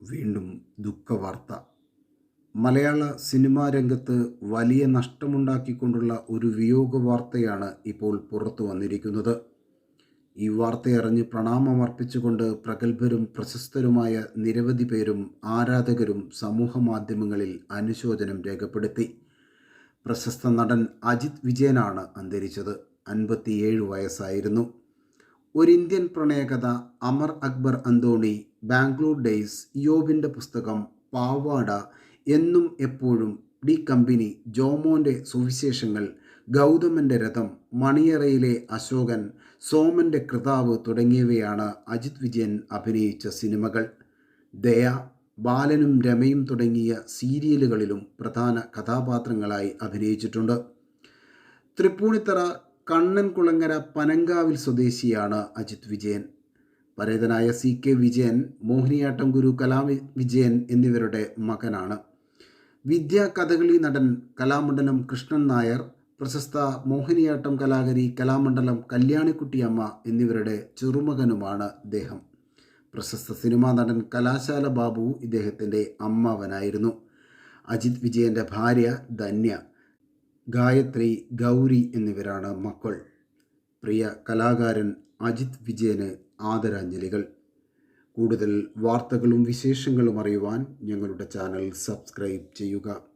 വീണ്ടും ദുഃഖവാർത്ത. മലയാള സിനിമാ രംഗത്ത് വലിയ നഷ്ടമുണ്ടാക്കിക്കൊണ്ടുള്ള ഒരു വിയോഗ വാർത്തയാണ് ഇപ്പോൾ പുറത്തു വന്നിരിക്കുന്നത്. ഈ വാർത്തയറിഞ്ഞ് പ്രണാമമർപ്പിച്ചുകൊണ്ട് പ്രഗത്ഭരും പ്രശസ്തരുമായ നിരവധി പേരും ആരാധകരും സമൂഹ മാധ്യമങ്ങളിൽ അനുശോചനം രേഖപ്പെടുത്തി. പ്രശസ്ത നടൻ അജിത് വിജയനാണ് അന്തരിച്ചത്. അൻപത്തിയേഴ് വയസ്സായിരുന്നു. ഒരു ഇന്ത്യൻ പ്രണയകഥ അമർ അക്ബർ അന്തോണി ബാംഗ്ലൂർ ഡേയ്സ് യോബിന്റെ പുസ്തകം പാവാട എന്നും എപ്പോഴും ഡി കമ്പനി ജോമോന്റെ സുവിശേഷങ്ങൾ ഗൗതമന്റെ രഥം മണിയറയിലെ അശോകൻ സോമന്റെ കൃതാവ് തുടങ്ങിയവയാണ് അജിത് വിജയൻ അഭിനയിച്ച സിനിമകൾ. ദയ ബാലനും രമയും തുടങ്ങിയ സീരിയലുകളിലും പ്രധാന കഥാപാത്രങ്ങളായി അഭിനയിച്ചിട്ടുണ്ട്. തൃപ്പൂണിത്തറ കണ്ണൻകുളങ്ങര പനങ്കാവിൽ സ്വദേശിയാണ് അജിത് വിജയൻ. പരേതനായ സി കെ വിജയൻ മോഹിനിയാട്ടം ഗുരു കലാ വിജയൻ എന്നിവരുടെ മകനാണ്. വിദ്യാ കഥകളി നടൻ കലാമണ്ഡലം കൃഷ്ണൻ നായർ പ്രശസ്ത മോഹിനിയാട്ടം കലാകാരി കലാമണ്ഡലം കല്യാണിക്കുട്ടിയമ്മ എന്നിവരുടെ ചെറുമകനുമാണ് ഇദ്ദേഹം. പ്രശസ്ത സിനിമാ നടൻ കലാശാല ബാബു ഇദ്ദേഹത്തിന്റെ അമ്മാവനായിരുന്നു. അജിത് വിജയന്റെ ഭാര്യ ധന്യ. ഗായത്രി ഗൗരി എന്നിവരാണ് മക്കൾ. പ്രിയ കലാകാരൻ അജിത് വിജയന് ആദരാഞ്ജലികൾ. കൂടുതൽ വാർത്തകളും വിശേഷങ്ങളും അറിയുവാൻ ഞങ്ങളുടെ ചാനൽ സബ്സ്ക്രൈബ് ചെയ്യുക.